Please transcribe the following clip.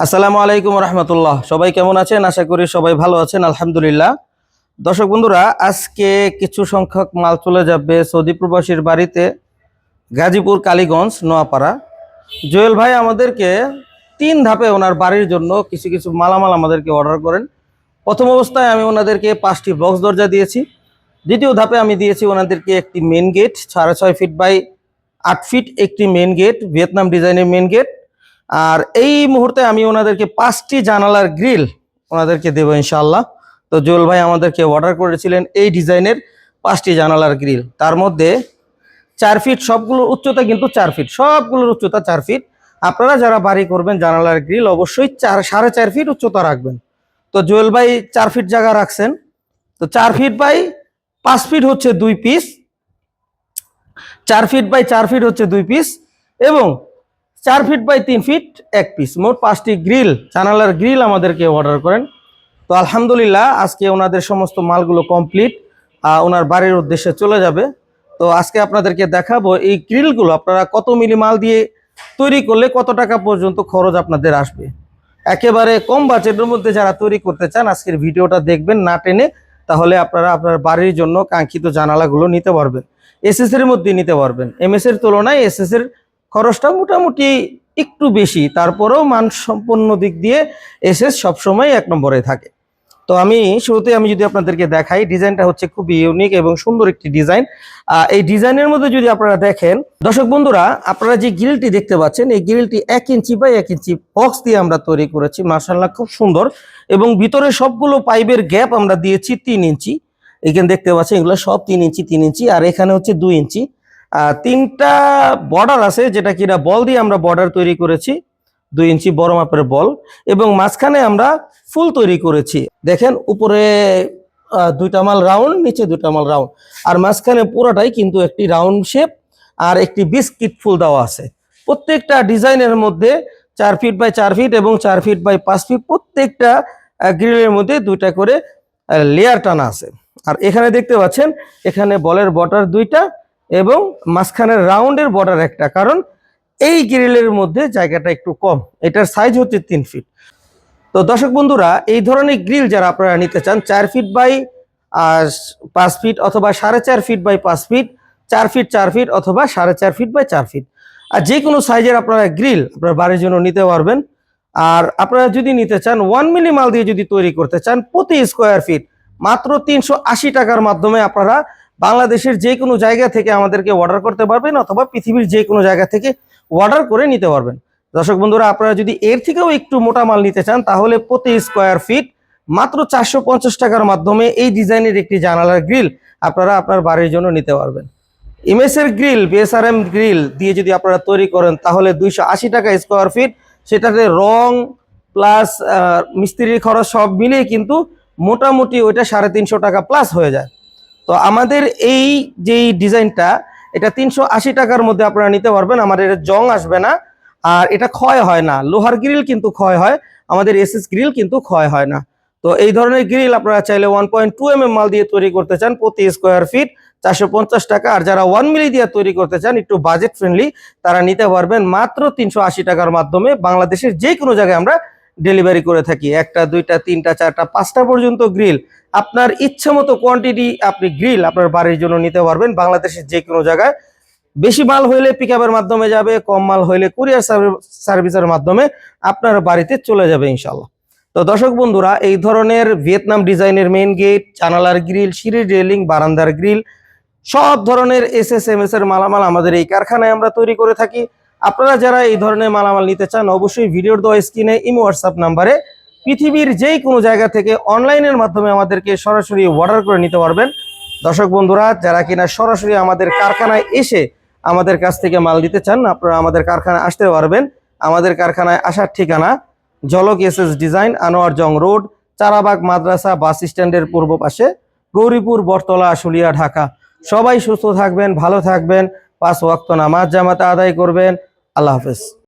আসসালামু আলাইকুম রহমতুল্লাহ সবাই কেমন আছেন? আশা করি সবাই ভালো আছেন, আলহামদুলিল্লাহ। দর্শক বন্ধুরা, আজকে কিছু সংখ্যক মাল চলে যাবে সৌদি প্রবাসীর বাড়িতে, গাজীপুর, কালীগঞ্জ, নোয়াপাড়া। জুয়েল ভাই আমাদেরকে তিন ধাপে ওনার বাড়ির জন্য কিছু কিছু মালামাল আমাদেরকে অর্ডার করেন। প্রথম অবস্থায় আমি ওনাদেরকে পাঁচটি বক্স দরজা দিয়েছি। দ্বিতীয় ধাপে আমি দিয়েছি ওনাদেরকে একটি মেন গেট সাড়ে ছয় ফিট বাই আট ফিট একটি মেন গেট ভিয়েতনাম ডিজাইনের মেন গেট আর এই মুহূর্তে আমি ওনাদেরকে পাঁচটি জানালার গ্রিল ওনাদেরকে দেবো ইনশাল্লাহ তো জুয়েল ভাই আমাদেরকে অর্ডার করেছিলেন এই ডিজাইনের পাঁচটি জানালার গ্রিল। তার মধ্যে চার ফিট সবগুলোর উচ্চতা কিন্তু চার ফিট সবগুলোর উচ্চতা চার ফিট আপনারা যারা বাড়ি করবেন জানালার গ্রিল, অবশ্যই চার, সাড়ে চার ফিট উচ্চতা রাখবেন। তো জুয়েল ভাই চার ফিট জায়গা রাখছেন। তো চার ফিট বাই পাঁচ ফিট হচ্ছে দুই পিস চার ফিট বাই চার ফিট হচ্ছে দুই পিস এবং চার ফিট বাই তিন ফিট এক পিস মোট পাঁচটি গ্রিল জানালার গ্রিল আমাদেরকে অর্ডার করেন। তো আলহামদুলিল্লাহ, আজকে ওনাদের সমস্ত মালগুলো কমপ্লিট ওনার বাড়ির উদ্দেশ্যে চলে যাবে। তো আজকে আপনাদেরকে দেখাবো এই গ্রিলগুলো আপনারা কত মিলি মাল দিয়ে তৈরি করলে কত টাকা পর্যন্ত খরচ আপনাদের আসবে। একেবারে কম বাজেটের মধ্যে যারা তৈরি করতে চান, আজকের ভিডিওটা দেখবেন না টেনে, তাহলে আপনারা আপনার বাড়ির জন্য কাঙ্ক্ষিত জানালাগুলো নিতে পারবেন। এসএস এর মধ্যে নিতে পারবেন। এমএস এর তুলনায় এসএস এর খরচটা মোটামুটি একটু বেশি, তারপরেও মানসম্পন্ন দিক দিয়ে এসএস সবসময় এক নম্বরে থাকে। তো আমি শুরুতে আমি যদি আপনাদেরকে দেখাই, ডিজাইনটা হচ্ছে খুবই ইউনিক এবং সুন্দর একটি ডিজাইন। এই ডিজাইনের মধ্যে যদি আপনারা দেখেন, দর্শক বন্ধুরা, আপনারা যে গ্রিলটি দেখতে পাচ্ছেন, এই গ্রিলটি এক ইঞ্চি বাই এক ইঞ্চি বক্স দিয়ে আমরা তৈরি করেছি মার্শাল্লাহ খুব সুন্দর। এবং ভিতরে সবগুলো পাইপের গ্যাপ আমরা দিয়েছি তিন ইঞ্চি। এখানে দেখতে পাচ্ছেন, এগুলো সব তিন ইঞ্চি তিন ইঞ্চি, আর এখানে হচ্ছে দুই ইঞ্চি। তিনটা বর্ডার আছে যেটা কিনা বল দিয়ে আমরা বর্ডার তৈরি করেছি, দুই ইঞ্চি বড় মাপের বল, এবং মাঝখানে আমরা ফুল তৈরি করেছি। দেখেন উপরে দুইটা মাল রাউন্ড নিচে দুইটা মাল রাউন্ড আর মাঝখানে পুরোটাই কিন্তু একটি রাউন্ড শেপ আর একটি বিস্কিট ফুল দেওয়া আছে। প্রত্যেকটা ডিজাইনের মধ্যে চার ফিট বাই চার ফিট এবং চার ফিট বাই পাঁচ ফিট প্রত্যেকটা গ্রিলের মধ্যে দুইটা করে লেয়ার টানা আছে। আর এখানে দেখতে পাচ্ছেন, এখানে বলের বর্ডার দুইটা এবং মাঝখানের রাউন্ডের বর্ডার একটা, কারণ এই গ্রিলের মধ্যে জায়গাটা একটু কম। এটার সাইজ হচ্ছে তিন ফিট তো দর্শক বন্ধুরা, এই ধরনের গ্রিল যারা আপনারা নিতে চান, চার ফিট বাই পাঁচ ফিট অথবা সাড়ে চার ফিট বাই পাঁচ ফিট চার ফিট চার ফিট অথবা সাড়ে চার ফিট বাই চার ফিট আর যে কোনো সাইজের আপনারা গ্রিল আপনার বাড়ির জন্য নিতে পারবেন। আর আপনারা যদি নিতে চান ওয়ান মিলি মাল দিয়ে যদি তৈরি করতে চান, প্রতি স্কোয়ার ফিট মাত্র তিনশো আশি টাকার মাধ্যমে আপনারা বাংলাদেশের যে কোনো জায়গা থেকে আমাদেরকে অর্ডার করতে পারবেন অথবা পৃথিবীর যে কোনো জায়গা থেকে অর্ডার করে নিতে পারবেন। দর্শক বন্ধুরা, আপনারা যদি এর থেকেও একটু মোটা মাল নিতে চান, তাহলে প্রতি স্কোয়ার ফিট মাত্র চারশো পঞ্চাশ টাকার মাধ্যমে এই ডিজাইনের একটি জানালার গ্রিল আপনারা আপনার বাড়ির জন্য নিতে পারবেন। ইমেসের গ্রিল বিএসআরএম গ্রিল দিয়ে যদি আপনারা তৈরি করেন, তাহলে দুইশো আশি টাকা স্কোয়ার ফিট সেটাতে রং প্লাস মিস্ত্রির খরচ সব মিলিয়ে কিন্তু মোটামুটি ওইটা সাড়ে তিনশো টাকা প্লাস হয়ে যায়। তো আমাদের এই যেই ডিজাইনটা, এটা তিনশো আশি টাকার মধ্যে আপনারা নিতে পারবেন। আমাদের এটা জং আসবে না। আর এটা ক্ষয় হয় না। লোহার গ্রিল কিন্তু ক্ষয় হয়। আমাদের এসএস গ্রিল কিন্তু ক্ষয় হয় না। তো এই ধরনের গ্রিল আপনারা চাইলে ওয়ান পয়েন্ট টু এম মাল দিয়ে তৈরি করতে চান প্রতি স্কোয়ার ফিট। চারশো পঞ্চাশ টাকা। আর যারা ওয়ান মিলি দিয়ে তৈরি করতে চান, একটু বাজেট ফ্রেন্ডলি তারা নিতে পারবেন মাত্র তিনশো আশি টাকার মাধ্যমে। বাংলাদেশের যে কোনো জায়গায় আমরা ডেলিভারি করে থাকি। একটা, দুইটা, তিনটা, চারটা, পাঁচটা পর্যন্ত গ্রিল। আপনার ইচ্ছে মতো কোয়ান্টিটি আপনি গ্রিল আপনার বাড়ির জন্য নিতে পারবেন। বাংলাদেশের যে কোনো জায়গায়। বেশি মাল হইলে পিক মাধ্যমে যাবে, কম মাল হইলে কুরিয়ার সার্ভিসের মাধ্যমে আপনার বাড়িতে চলে যাবে ইনশাল্লাহ তো দর্শক বন্ধুরা, এই ধরনের ভিয়েতনাম ডিজাইনের মেইন গেট জানালার গ্রিল, সিঁড়ির রেলিং বারান্দার গ্রিল, সব ধরনের এস এস এম এস এর মালামাল আমাদের এই কারখানায় আমরা তৈরি করে থাকি। আপনারা যারা এই ধরনের মালামাল নিতে চান, অবশ্যই ভিডিওর দেওয়া স্ক্রিনে ইমো হোয়াটসঅ্যাপ নাম্বারে পৃথিবীর যেই কোনো জায়গা থেকে অনলাইনের মাধ্যমে আমাদেরকে সরাসরি অর্ডার করে নিতে পারবেন। দর্শক বন্ধুরা, যারা কিনা সরাসরি আমাদের কারখানায় এসে আমাদের কাছ থেকে মাল দিতে চান, আপনারা আমাদের কারখানায় আসতে পারবেন। আমাদের কারখানায় আসার ঠিকানা জলক S S design, Anwar Jang road, Charabag মাদ্রাসা বাস স্ট্যান্ডের পূর্ব পাশে, গৌরীপুর, বটতলা, আশুলিয়া, ঢাকা। সবাই সুস্থ থাকবেন, ভালো থাকবেন। পাঁচ ওয়াক্ত নামাজ জামাতে আদায় করবেন। আল্লাহ হাফেজ